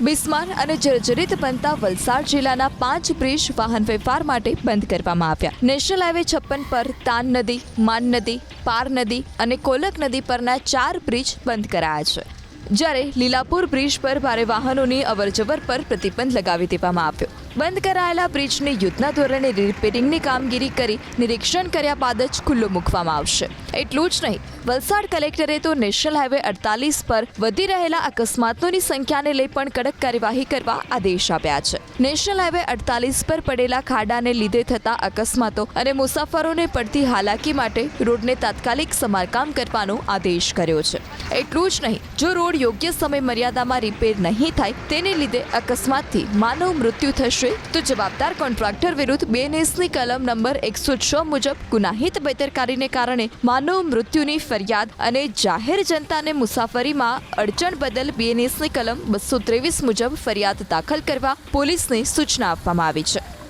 બિસ્માર અને જર્જરિત બનતા વલસાડ જિલ્લાના પાંચ બ્રિજ વાહન વ્યવહાર માટે બંધ કરવામાં આવ્યા. નેશનલ હાઈવે છપ્પન પર તાન નદી, માન નદી, પાર નદી અને કોલક નદી પરના ચાર બ્રિજ બંધ કરાયા છે. જ્યારે લીલાપુર બ્રિજ પર ભારે વાહનોની અવરજવર પર પ્રતિબંધ લગાવી દેવામાં આવ્યો. બંધ કરાયેલા બ્રિજની યુદ્ધના ધોરણે રિપેરિંગની કામગીરી કરી નિરીક્ષણ કર્યા બાદ જ ખુલ્લો મૂકવામાં આવશે. એટલું જ નહીં, વલસાડ કલેક્ટરે તો નેશનલ હાઈવે અડતાલીસ પર વધી રહેલા અકસ્માતોની સંખ્યાને લઈ પણ કડક કાર્યવાહી કરવા આદેશ આપ્યા છે. નેશનલ હાઈવે અડતાલીસ પર પડેલા ખાડાને લીધે થતા અકસ્માતો અને મુસાફરોને પડતી હાલાકી માટે રોડને તાત્કાલિક સમારકામ કરવાનો આદેશ કર્યો છે. એટલું જ નહીં, જો રોડ યોગ્ય સમય મર્યાદામાં રિપેર નહીં થાય, તેને લીધે અકસ્માતથી માનવ મૃત્યુ થશે. તો જવાબદાર કોન્ટ્રાક્ટર વિરુદ્ધ બેનેસની કલમ નંબર એકસો છ મુજબ ગુનાહિત બેદરકારીને કારણે માનવ મૃત્યુની ફરિયાદ અને જાહેર જનતાને મુસાફરીમાં અડચણ બદલ બીએનએસની કલમ બસો ત્રેવીસ મુજબ ફરિયાદ દાખલ કરવા પોલીસને સૂચના આપવામાં આવી છે.